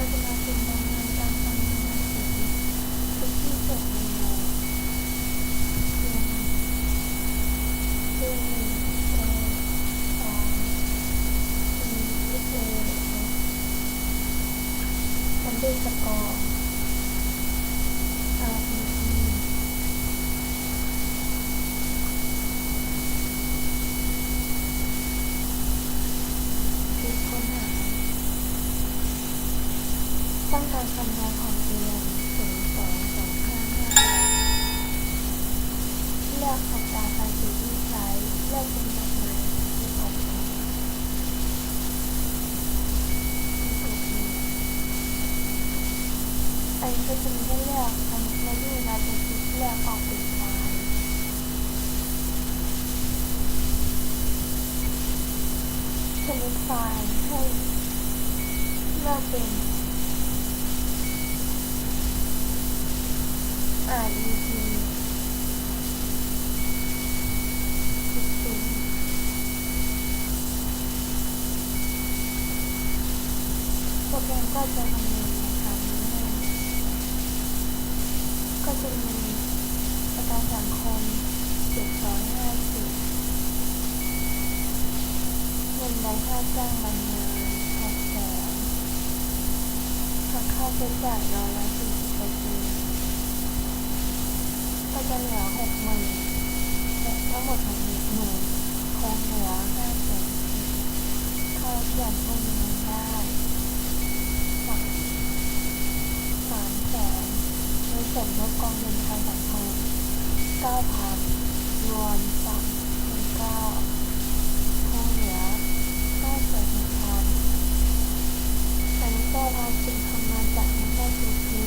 วันนี้เราจะมาเป็นรายงานการทำงานสีทุกที่เกิดในโลกเรียนซึ่งก็สองมีวิทยาคันเดสกอร์ REC คือค้นหา ต้อง การคำนาของเรียนศูนย์สองสองห้าห้าเลือกอัตาภาษีที่ใช้ เลือกเป็นแบบไหนที่ออกมาอันนี้ก็จะมีให้เลือกอันนี้ไม่ได้เราจะคลิกเลือกออกเป็นไฟล์ชนิดไฟล์ให้เลือกเป็น REP สิบโปรแกรมก็จะทำงานในการนี้ให้ก็จะมีประกันสังคม750เงินรายค่าจ้างบำนาญ6แสนหักค่าใช้จ่ายร้อยละ40เปอร์เซ็นต์ ก็จะเหลือหกหมื่นทั้งหมดของหนึ่งหมื่นคงเหลือห้าแสนเขาเขียนพวกนี้ได้สามสามแสนในสมทบกองเงินประกันสังคมเก้าพันรวมสามพันเก้าคงเหลือห้าแสนหนึ่งพันอันนี้ก็ภาษีคำนวณจากเงินได้ทุกทิ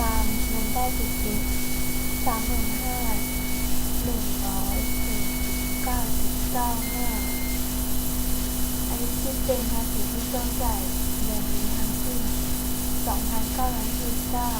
ตามเงินได้สิบสิ สามหมื่นห้าหนึ่งร้อยสี่สิบเก้าสิบเก้าห้าอันนี้คิดเป็นภาษีที่ต้องจ่ายเดือนนี้ทั้งสิ้นสองพันเก้าร้อยสี่สิบเก้า